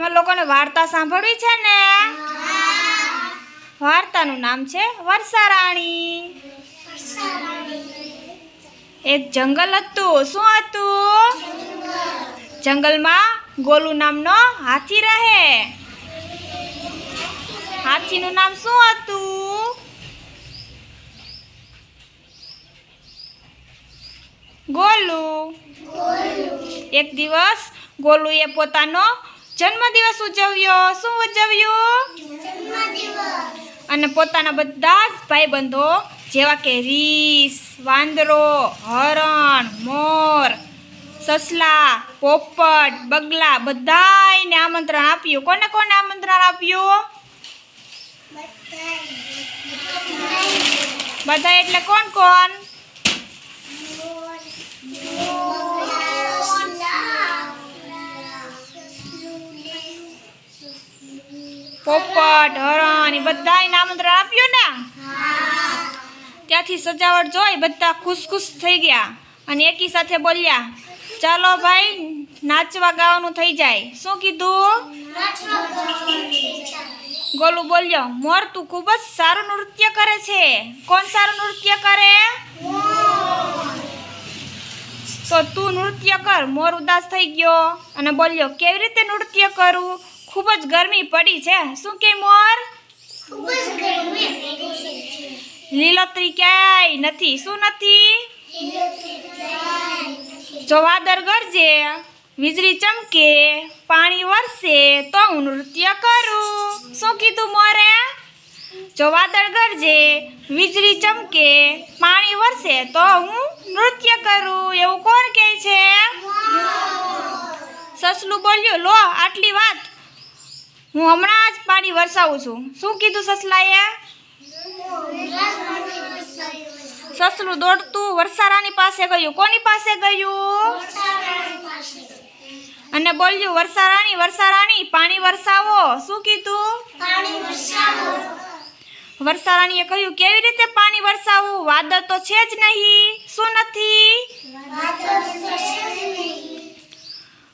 તમારા લોકોને વાર્તા સાંભળવી છે ને? વાર્તાનું નામ છે વર્ષારાણી. એક જંગલ હતું. શું હતું? જંગલમાં ગોલુ નામનો હાથી રહે. હાથીનું નામ શું હતું? ગોલુ. એક દિવસ ગોલુએ પોતાનો જન્મદિવસ ઉજવ્યો. શું ઉજવ્યું? અને પોતાના બધા જ ભાઈબંધો, જેવા કે રીસ, વાંદરો, હરણ, મોર, સસલા, પોપટ, બગલા, બધાયને આમંત્રણ આપ્યું. કોને કોને આમંત્રણ આપ્યું? બધા એટલે કોણ કોણ? પોપટ, હરણ એ બધા આમંત્રણ આપ્યું ને? ત્યાંથી સજાવટ જોઈ બધા ખુશ ખુશ થઈ ગયા અને એકી સાથે બોલ્યા, ચાલો ભાઈ, નાચવા ગાવાનું થઈ જાય. શું કીધું? ગોલું બોલ્યો, મોર તું ખૂબ જ સારું નૃત્ય કરે છે. કોણ સારું નૃત્ય કરે? તો તું નૃત્ય કર. મોર ઉદાસ થઈ ગયો અને બોલ્યો, કેવી રીતે નૃત્ય કરું? ખૂબ જ ગરમી પડી છે. શું કે મોર? લીલોતરી ક્યાંય નથી. શું નથી? જો વાદળ ગરજે વીજળી ચમકે પાણી વરસે તો હું નૃત્ય કરું. શું કીધું મોરે? જો વાદળ ગરજે વીજળી ચમકે પાણી વરસે તો હું નૃત્ય કરું. એવું કોણ કહે છે? સસલું બોલ્યું લો આટલી વાત. હું હમણાં જ પાણી વરસાવું છું. શું કીધું સસલાએ? સસલું દોડતું વરસારાની પાસે ગયું. કોની પાસે ગયું? અને બોલ્યું, વરસારાણી વરસારાણી, પાણી વરસાવો. શું કીધું? વરસારાણીએ કહ્યું, કેવી રીતે પાણી વરસાવું? વાદળ તો છે જ નહીં. શું નથી?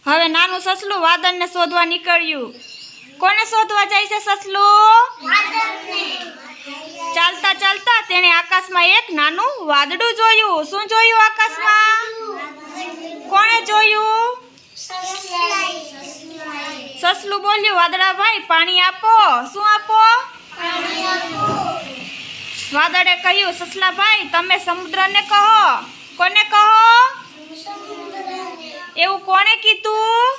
હવે નાનું સસલું વાદળને શોધવા નીકળ્યું. કોને શોધવા જાય છે સસલું? ચાલતા ચાલતા તેણે આકાશમાં એક નાનું વાદળું જોયું. શું જોયું આકાશમાં? કોણે જોયું? સસલું બોલ્યું, વાદળાભાઈ, પાણી આપો. શું આપો? વાદળે કહ્યું, સસલાભાઈ, તમે સમુદ્રને કહો. કોને કહો? એવું કોણે કીધું?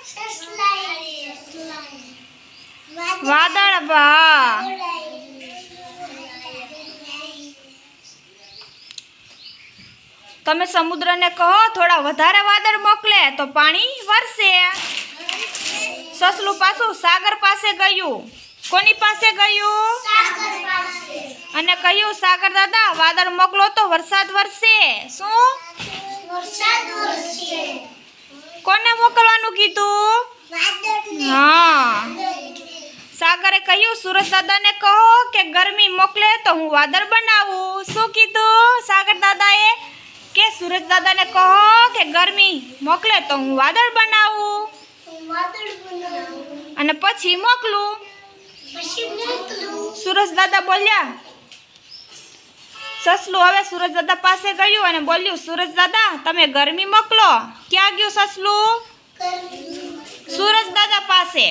વાદળ બા તમે સમુદ્રને કહો થોડા વધારે વાદળ મોકલે તો પાણી વરસે. સસલું પાછું સાગર પાસે ગયું. કોની પાસે ગયું? અને કહ્યું સાગર દાદા વાદળ મોકલો તો વરસાદ વરસે. શું? કોને મોકલવાનું કીધું? હા. સાગરે કહ્યું સુરજ દાદાને કહો કે ગરમી મોકલે તો હું વાદળ બનાવું. શું કીધું સાગર દાદાએ? કે સુરજ દાદાને કહો કે ગરમી મોકલે તો હું વાદળ બનાવું. અને પછી મોકલું. સુરજ દાદા બોલ્યા સસલું હવે સુરજ દાદા પાસે ગયું અને બોલ્યું સુરજ દાદા તમે ગરમી મોકલો. ક્યાં ગયું સસલું? સુરજ દાદા પાસે.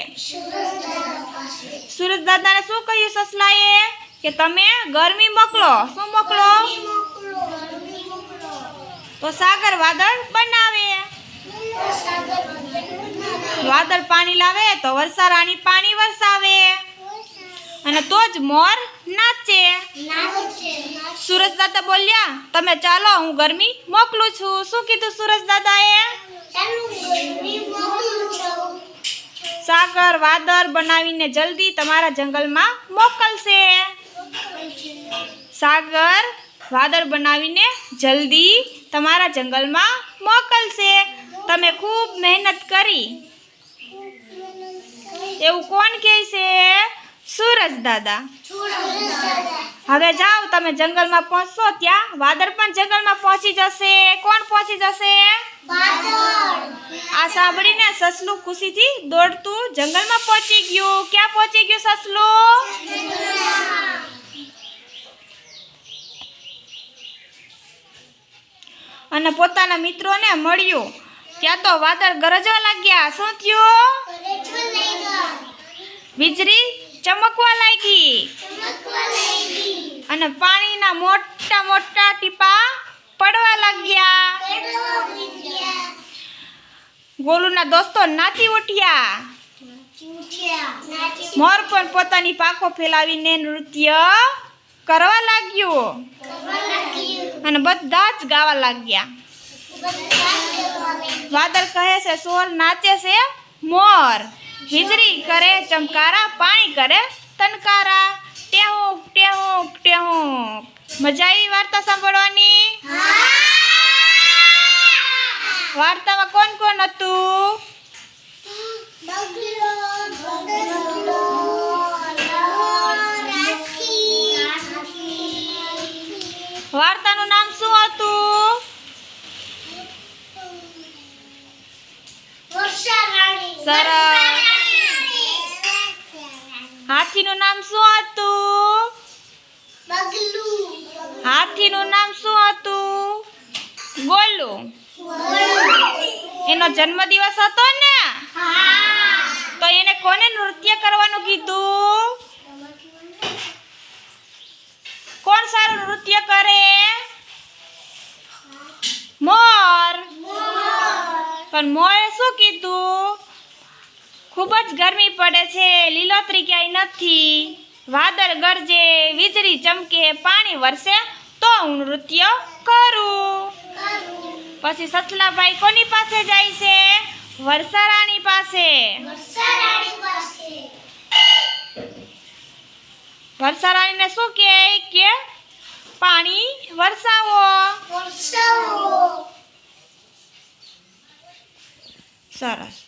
સુરજ દાદાને શું કહ્યું સસલાએ? કે તમે ગરમી મોકલો. શું મોકલો? તો સાગર વાદળ બનાવે. વાદળ પાણી લાવે તો વર્ષા રાણી પાણી વરસાવે. અને તો જ મોર નાચે. સુરજ દાદા બોલ્યા, તમે ચાલો, હું ગરમી મોકલું છું. શું કીધું સુરજ દાદાએ? સાગર વાદળ બનાવીને જલ્દી તમારા જંગલમાં મોકલશે. સાગર વાદળ બનાવીને જલ્દી તમારા જંગલમાં મોકલશે. તમે ખૂબ મહેનત કરી. એવું કોણ કહે છે? સુરજ દાદા. હવે જાઓ, તમે જંગલમાં પહોંચશો ત્યાં. વાદળ પણ જંગલમાં પહોંચી જશે. કોણ પહોંચી જશે? આ સાંભળીને સસલું ખુશીથી દોડતું જંગલમાં પહોંચી ગયું. ક્યાં પહોંચી ગયું સસલું? અને પોતાના મિત્રોને મળ્યું. ત્યાં તો વાદળ ગરજવા લાગ્યા. શું થયું? વીજળી ચમકવા લાગી. અને પાણીના મોટા મોટા ટીપા પડવા લાગ્યા. ગોલુના દોસ્તો નાચી ઉઠ્યા. મોર પણ પોતાની પાખો ફેલાવીને નૃત્ય કરવા લાગ્યું. અને બધા જ ગાવા લાગ્યા. વાદળ કહે છે, સોર નાચે છે મોર. વીજળી કરે, ચમકારા, પાણી કરે, તનકારા. ટેહુક ટેહુક ટેહુક. મજા આવી વાર્તા સાંભળવાની? વાર્તામાં કોણ કોણ હતું? વાર્તાનું નામ શું હતું? સરસ. હાથીનું નામ શું હતું? હાથીનું નામ શું હતું? ગોલુ. એનો જન્મદિવસ હતો ને? તો એને કોને નૃત્ય કરવાનું કીધું? કોણ સારું નૃત્ય કરે? મોર. પણ મોરે શું કીધું? ખૂબ જ ગરમી પડે છે લીલોતરી ક્યાંય નથી. વાદળ ગરજે વીજળી ચમકે પાણી વરસે તો હું નૃત્ય કરું. પછી સસલાભાઈ કોની પાસે જાય છે? વર્ષારાણી પાસે. વર્ષારાણીને શું કહે? કે પાણી વરસાવો. સરસ.